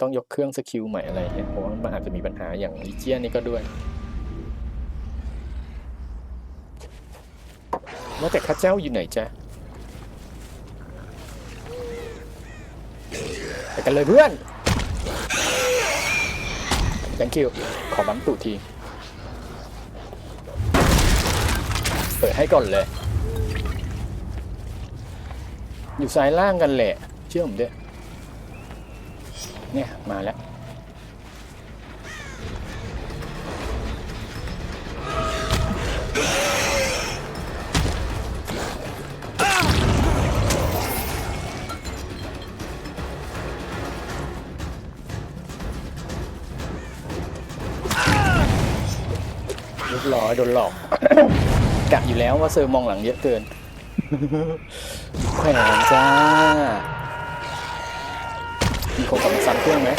ต้องยกเครื่องสกิลใหม่อะไรเงี้ยเพราะว่ามันอาจจะมีปัญหาอย่างลิเจียนนี่ก็ด้วยว่าแต่ข้าเจ้าอยู่ไหนจ๊ะไปกันเลยเพื่อน thank you ขอบัมตุที เปิดให้ก่อนเลย อยู่ซ้ายล่างกันแหละ เชื่อผมด้วย เนี่ยมาแล้ว เรียบร้อยโดนหลอก กะอยู่แล้วว่าเซอร์มองหลังเยอะเกิน แขวนจ้า มีคนกลับมาสั่นเครื่องไหม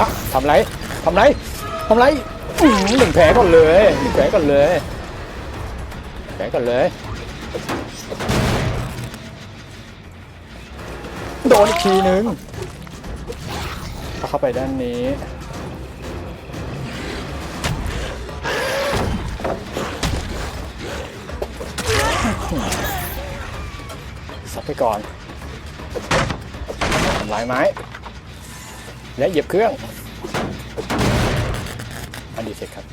อะทำไรทำไรทำไรอื้อหือหนึ่งแผลก่อนเลยหนึ่งแผลก่อนเลยแผลก่อนเลย โดนอีกทีนึงเข้าไปด้านนี้สับไปก่อน ลายไม้ และเหยียบเครื่อง อันดีเสร็จครับ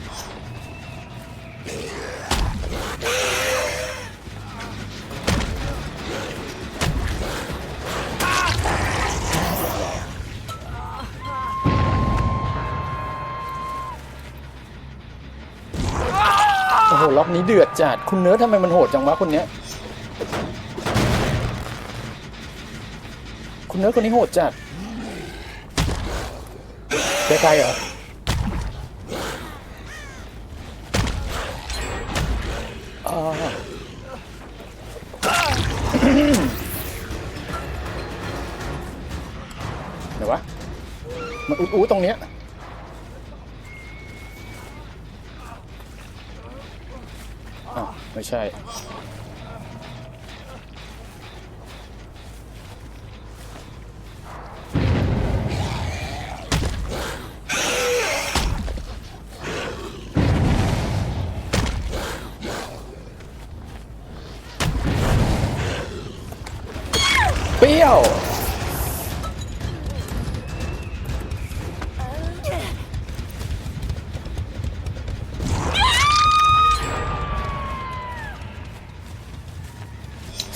โอ้โหล็อกนี้เดือดจัด คุณเนื้อทำไมมันโหดจังวะคนเนี้ย เนื้อคนนี้โหดจัดใกล้ๆเหรอเดี๋ยววะ มันอู้ๆตรงเนี้ยอ้าวไม่ใช่ เปรี้ยว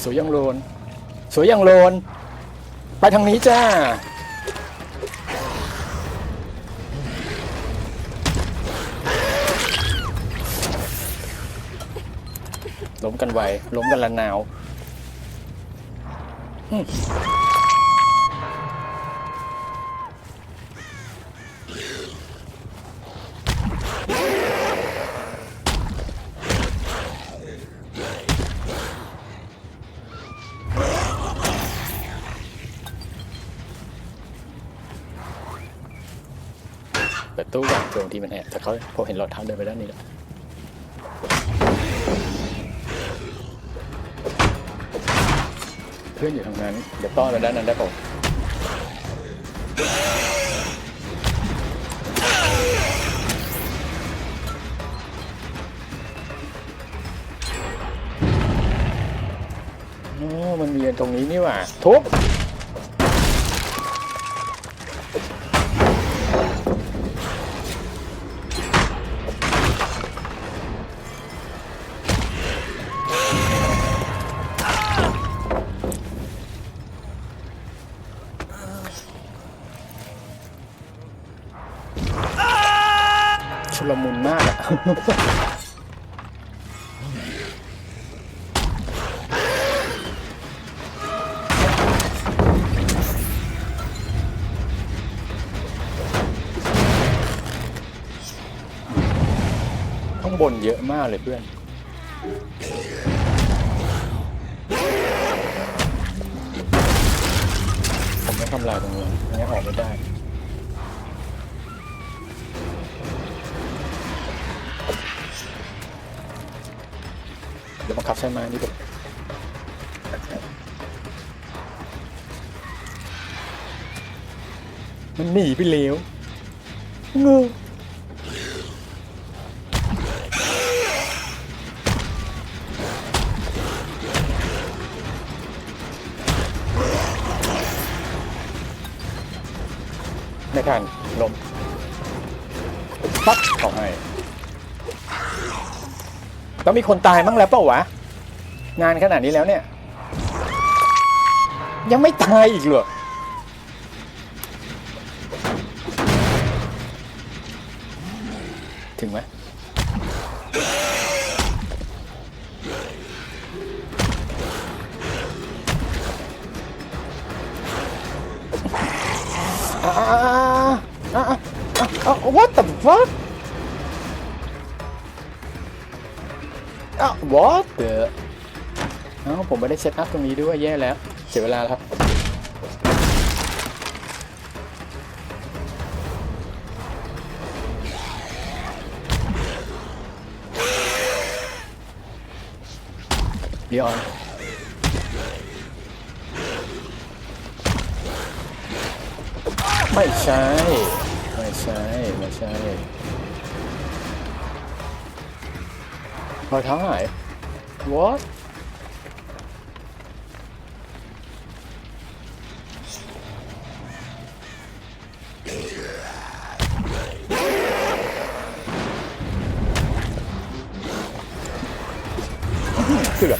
สวยยังโลน สวยยังโลน ไปทางนี้จ้า ล้มกันไว ล้มกันละนาว เปิดตู้ก่อนเผื่อบางที่มันแอบแต่เขาพอเห็นรอยเท้าเดินไปด้านนี้แล้ว เพื่อนอยู่ทางนั้นเดี๋ยวต้อนไปด้านนั้นได้ป่ะโอ้มันมีตรงนี้นี่หว่าทุบ ข้างบนเยอะมากเลยเพื่อน ผมไม่ทำลายตรงนี้ไม่ออกไม่ได้ บังคับใช้ไม้นี่ดูมันหนีไปแล้วเงงไม่ทันลมปั๊บของให้ ต้องมีคนตายมั้งแล้วเปล่าวะ งานขนาดนี้แล้วเนี่ย ยังไม่ตายอีกเหรอถึงไหมอ่าอ่าอ่าอ่าอ่า what the fuck อ้าว what เอ้าผมไม่ได้เซตอัพตรงนี้ด้วยแย่แล้วเสียเวลาแล้วครับเดี๋ยวไม่ใช่ ไม่ใช่ ไม่ใช่ รอยเท้าหาย what เกือ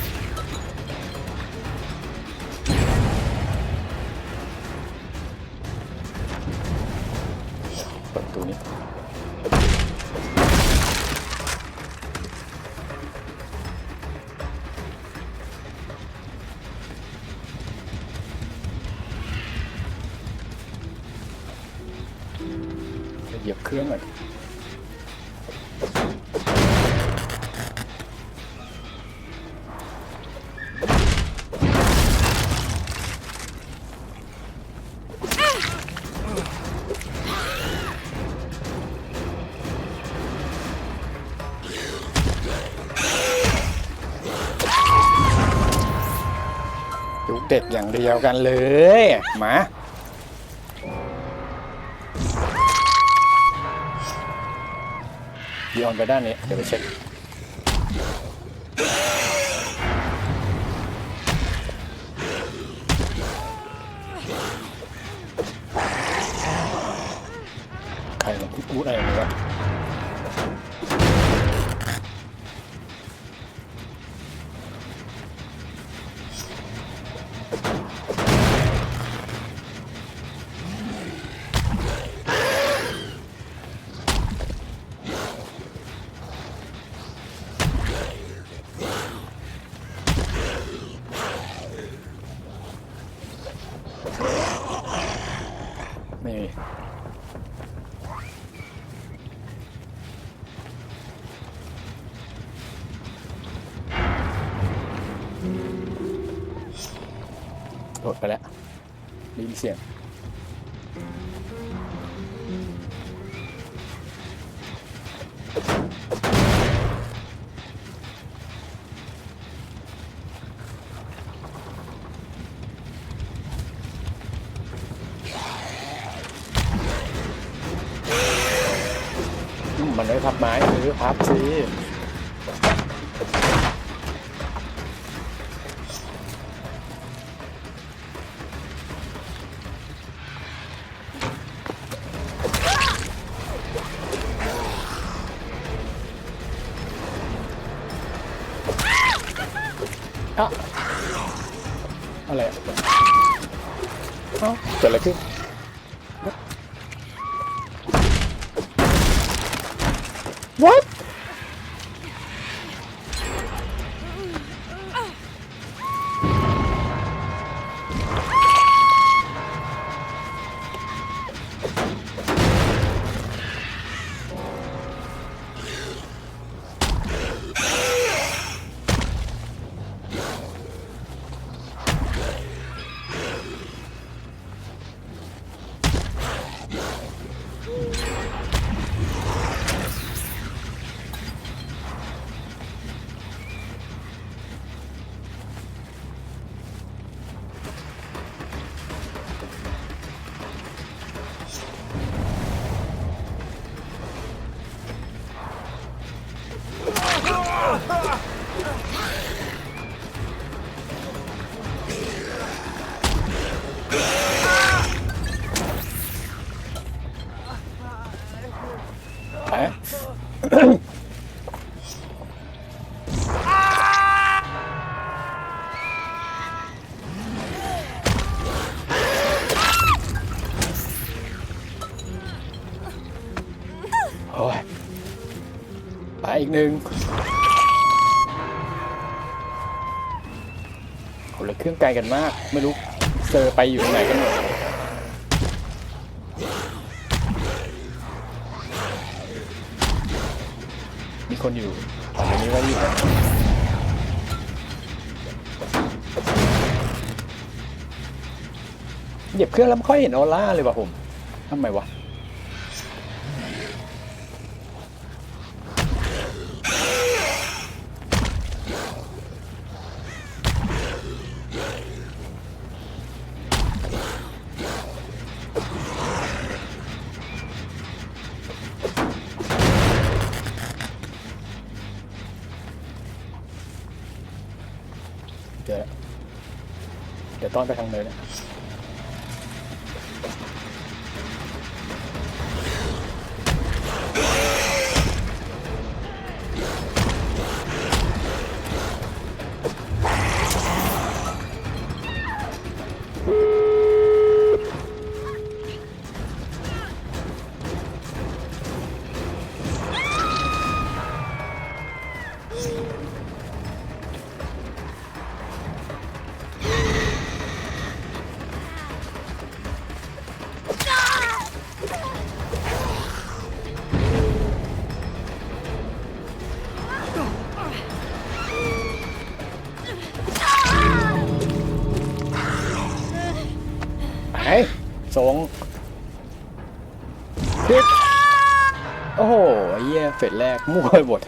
เครื่องก่อนยุกเด็ดอย่างเดียวกันเลย มา ยีออนไปด้านนี้ เดี๋ยวไปเช็ค ใครมันพูดอะไร ไปแล้วได้ยินเสียงมันไม่พับไม้หรือพับสิ อะอะไรอะเอ้าเกิดอะไรขึ้น What อีกหนึ่งคนละเครื่องไกลกันมาก ไม่รู้เซอร์ไปอยู่ตรงไหนกันหมดมีคนอยู่ตอนนี้ว่าอยู่เหยียบเครื่องแล้วไม่ค่อยเห็นออร่าเลยว่ะผมทำไมวะ เดี๋ยวเดี๋ยวต้อนไปทางเลยนะ ส่งพิกโอ้โหเหี้ยเฟสแรกมั่วไปหมด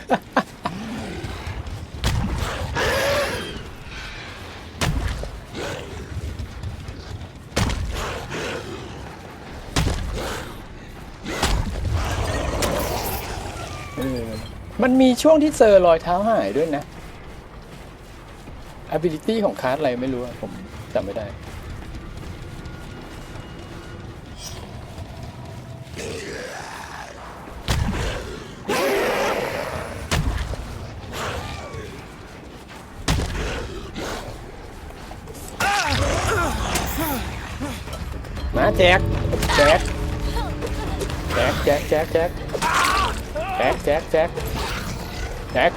มันมีช่วงที่เซอร์รอยเท้าหายด้วยนะ ability ของคาร์ดอะไรไม่รู้ผมจำไม่ได้ มาแจ็คแจ็คแจ็คแจ็คแจ็ค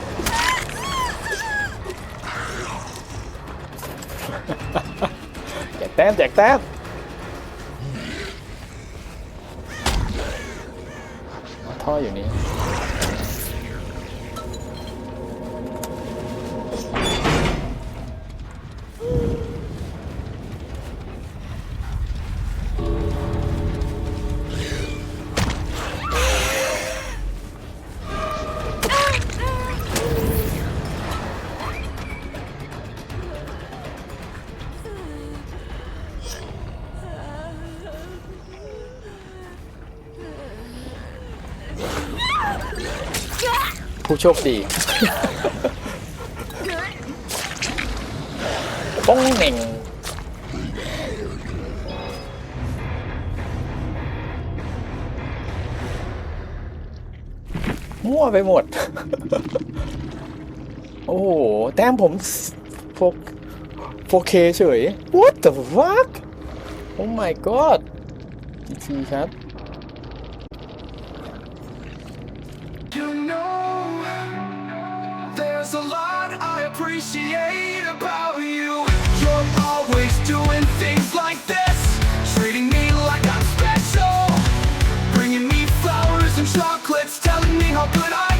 ผู้โชคดี ป้องเหน่งมั่วไปหมด โอ้โห แต้มผมโฟโฟเคเฉย What the fuck Oh my god จริงๆครับ You know, There's a lot I appreciate about you. You're always doing things like this Treating me like I'm special. Bringing me flowers and chocolates Telling me how good I am